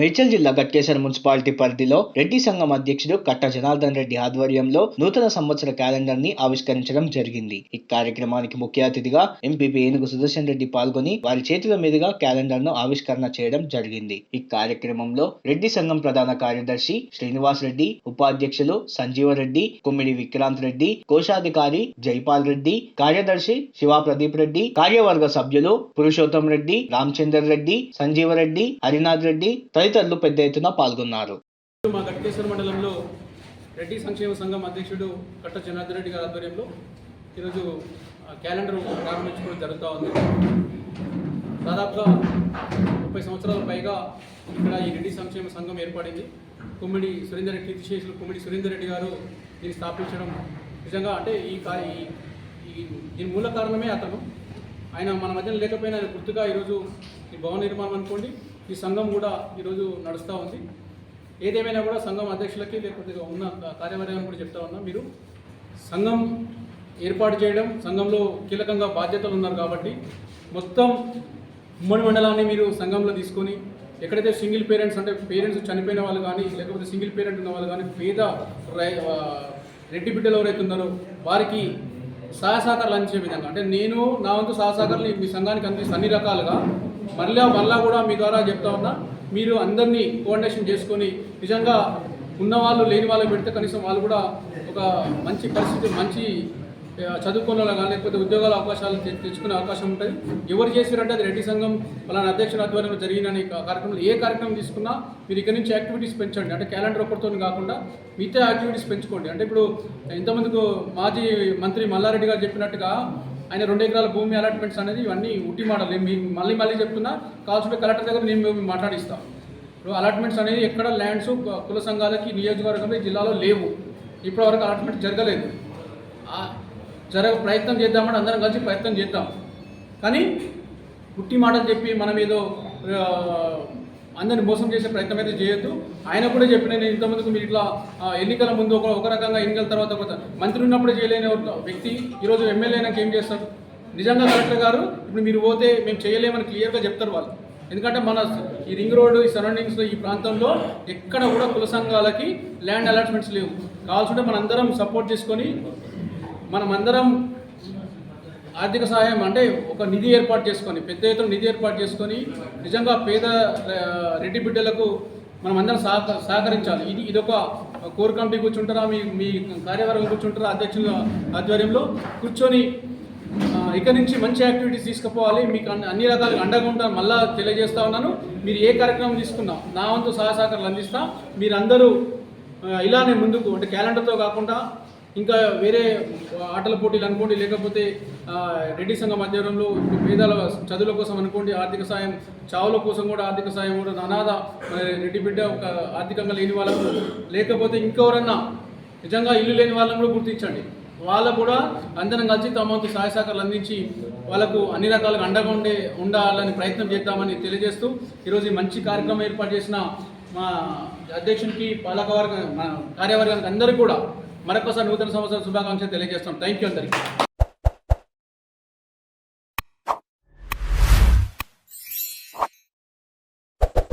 మేడ్చల్ జిల్లా గట్కేశ్వర మున్సిపాలిటీ పరిధిలో రెడ్డి సంఘం అధ్యక్షుడు కట్ట జనార్దన్ రెడ్డి ఆధ్వర్యంలో నూతన సంవత్సర క్యాలెండర్ని ఆవిష్కరించడం జరిగింది. ఈ కార్యక్రమానికి ముఖ్య అతిథిగా ఎంపీపీ ఏనుగు సుదర్శన్ రెడ్డి పాల్గొని వారి చేతుల మీదుగా క్యాలెండర్ను ఆవిష్కరణ చేయడం జరిగింది. ఈ కార్యక్రమంలో రెడ్డి సంఘం ప్రధాన కార్యదర్శి శ్రీనివాస్ రెడ్డి ఉపాధ్యక్షులు సంజీవ రెడ్డి కుమ్మిడి విక్రాంత్ రెడ్డి కోశాధికారి జైపాల్ రెడ్డి కార్యదర్శి శివా ప్రదీప్ రెడ్డి కార్యవర్గ సభ్యులు పురుషోత్తం రెడ్డి రామచందర్ రెడ్డి సంజీవ రెడ్డి హరినాథ్ రెడ్డి తదితరులు పెద్ద ఎత్తున పాల్గొన్నారు. మా గట్కేశ్వర మండలంలో రెడ్డి సంక్షేమ సంఘం అధ్యక్షుడు కట్ట జనార్దన్ రెడ్డి గారి ఆధ్వర్యంలో ఈరోజు క్యాలెండర్ ప్రారంభించుకోవడం జరుగుతూ ఉంది. దాదాపుగా ముప్పై సంవత్సరాల పైగా ఇక్కడ ఈ రెడ్డి సంక్షేమ సంఘం ఏర్పడింది. కుమ్మిడి సురేందర్ రెడ్డి కీర్తిశేషులు కుమ్మిడి సురేందర్ రెడ్డి గారు దీన్ని స్థాపించడం నిజంగా అంటే ఈ కా- ఈ- ఈ దీని మూల కారణమే అతను. ఆయన మన మధ్యన లేకపోయినా ఆయన గుర్తుగా ఈరోజు ఈ భవన నిర్మాణం అనుకోండి ఈ సంఘం కూడా ఈరోజు నడుస్తూ ఉంది. ఏదేమైనా కూడా సంఘం అధ్యక్షులకి లేకపోతే ఉన్న కార్యవర్గాన్ని కూడా చెప్తా ఉన్నా మీరు. సంఘం ఏర్పాటు చేయడం సంఘంలో కీలకంగా బాధ్యతలు ఉన్నారు కాబట్టి మొత్తం ఉమ్మడి మండలాన్ని మీరు సంఘంలో తీసుకొని ఎక్కడైతే సింగిల్ పేరెంట్స్ అంటే పేరెంట్స్ చనిపోయిన వాళ్ళు కానీ లేకపోతే సింగిల్ పేరెంట్ ఉన్న వాళ్ళు కానీ పేద రై రెడ్డి బిడ్డలు ఎవరైతే ఉన్నారో వారికి సహాయ సహకారాలు అందించే విధంగా. అంటే నేను నా వంతు సహాయ సహకారాలు మీ సంఘానికి అందిస్తాను అన్ని రకాలుగా మళ్ళా మళ్ళా కూడా మీ ద్వారా చెప్తా ఉన్నా మీరు అందరినీ కోఆర్డినేషన్ చేసుకొని నిజంగా ఉన్నవాళ్ళు లేని వాళ్ళు పెడితే కనీసం వాళ్ళు కూడా ఒక మంచి పరిస్థితి మంచి చదువుకున్న కానీ లేకపోతే ఉద్యోగాల అవకాశాలు తె- తెచ్చుకునే అవకాశం ఉంటుంది. ఎవరు చేశారంటే అది రెడ్డి సంఘం పలానా అధ్యక్షుల ఆధ్వర్యంలో జరిగిన కార్యక్రమంలో ఏ కార్యక్రమం తీసుకున్నా మీరు ఇక్కడ నుంచి యాక్టివిటీస్ పెంచండి. అంటే క్యాలెండర్ ఒకరితో కాకుండా మిగతా యాక్టివిటీస్ పెంచుకోండి. అంటే ఇప్పుడు ఇంతమందికి మాజీ మంత్రి మల్లారెడ్డి గారు చెప్పినట్టుగా ఆయన రెండు ఎకరాల భూమి అలాట్మెంట్స్ అనేది ఇవన్నీ ఉట్టి మాటలు. మళ్ళీ మళ్ళీ చెప్తున్నా కావాల్సిన కలెక్టర్ దగ్గర నేను మేము మాట్లాడిస్తాం. ఇప్పుడు అలాట్మెంట్స్ అనేది ఎక్కడ ల్యాండ్స్ కుల సంఘాలకి నియోజకవర్గంలో ఈ జిల్లాలో లేవు. ఇప్పటివరకు అలాట్మెంట్ జరగలేదు. జరగ ప్రయత్నం చేద్దామని అందరం కలిసి ప్రయత్నం చేద్దాం. కానీ పుట్టి మాటలు చెప్పి మనం ఏదో అందరిని మోసం చేసే ప్రయత్నం అయితే చేయొద్దు. ఆయన కూడా చెప్పిన నేను ఇంతమందికి మీరు ఇట్లా ఎన్నికల ముందు ఒక ఒక రకంగా ఎన్నికల తర్వాత ఒక మంత్రి ఉన్నప్పుడు చేయలేని ఒక వ్యక్తి ఈరోజు ఎమ్మెల్యే అయినాక ఏం చేస్తారు నిజంగా కలెక్టర్ గారు ఇప్పుడు మీరు పోతే మేము చేయలేమని క్లియర్గా చెప్తారు వాళ్ళు. ఎందుకంటే మన ఈ రింగ్ రోడ్డు ఈ సరౌండింగ్స్లో ఈ ప్రాంతంలో ఎక్కడ కూడా కుల సంఘాలకి ల్యాండ్ అలాట్మెంట్స్ లేవు. కావాల్సి ఉంటే మనందరం సపోర్ట్ చేసుకొని మనమందరం ఆర్థిక సహాయం అంటే ఒక నిధి ఏర్పాటు చేసుకొని పెద్ద ఎత్తున నిధి ఏర్పాటు చేసుకొని నిజంగా పేద రెడ్డి బిడ్డలకు మనం అందరం సహక సహకరించాలి. ఇది ఇదొక కోర్ కమిటీ కూర్చుంటారా మీ మీ కార్యవర్గం కూర్చుంటారా అధ్యక్షుల ఆధ్వర్యంలో కూర్చొని ఆ, ఇక నుంచి మంచి యాక్టివిటీస్ తీసుకుపోవాలి. మీకు అన్ని అన్ని రకాలుగా అండగా ఉంటాను మళ్ళా తెలియజేస్తా ఉన్నాను. మీరు ఏ కార్యక్రమం తీసుకున్నా నా వంతు సహాయ సహకారాలు అందిస్తా. మీరందరూ ఇలానే ముందుకు అంటే క్యాలెండర్తో కాకుండా ఇంకా వేరే ఆటల పోటీలు అనుకోండి లేకపోతే రెడ్డి సంఘం ఆధ్వర్యంలో పేదల చదువుల కోసం అనుకోండి ఆర్థిక సాయం చావుల కోసం కూడా ఆర్థిక సాయం కూడా అనాథ రెడ్డి బిడ్డ ఒక ఆర్థికంగా లేని వాళ్ళకు లేకపోతే ఇంకెవరన్నా నిజంగా ఇల్లు లేని వాళ్ళని కూడా గుర్తించండి. వాళ్ళకు కూడా అందరం కలిసి తమ సహాయ సహకారాలు అందించి వాళ్ళకు అన్ని రకాలుగా అండగా ఉండే ఉండాలని ప్రయత్నం చేద్దామని తెలియజేస్తూ ఈరోజు ఈ మంచి కార్యక్రమం ఏర్పాటు చేసిన మా అధ్యక్షునికి పాలకవర్గ కార్యవర్గానికి అందరికీ కూడా మరొకసారి నూతన సంవత్సరం శుభాకాంక్షలు తెలియజేస్తాం థ్యాంక్ యూ అందరికీ.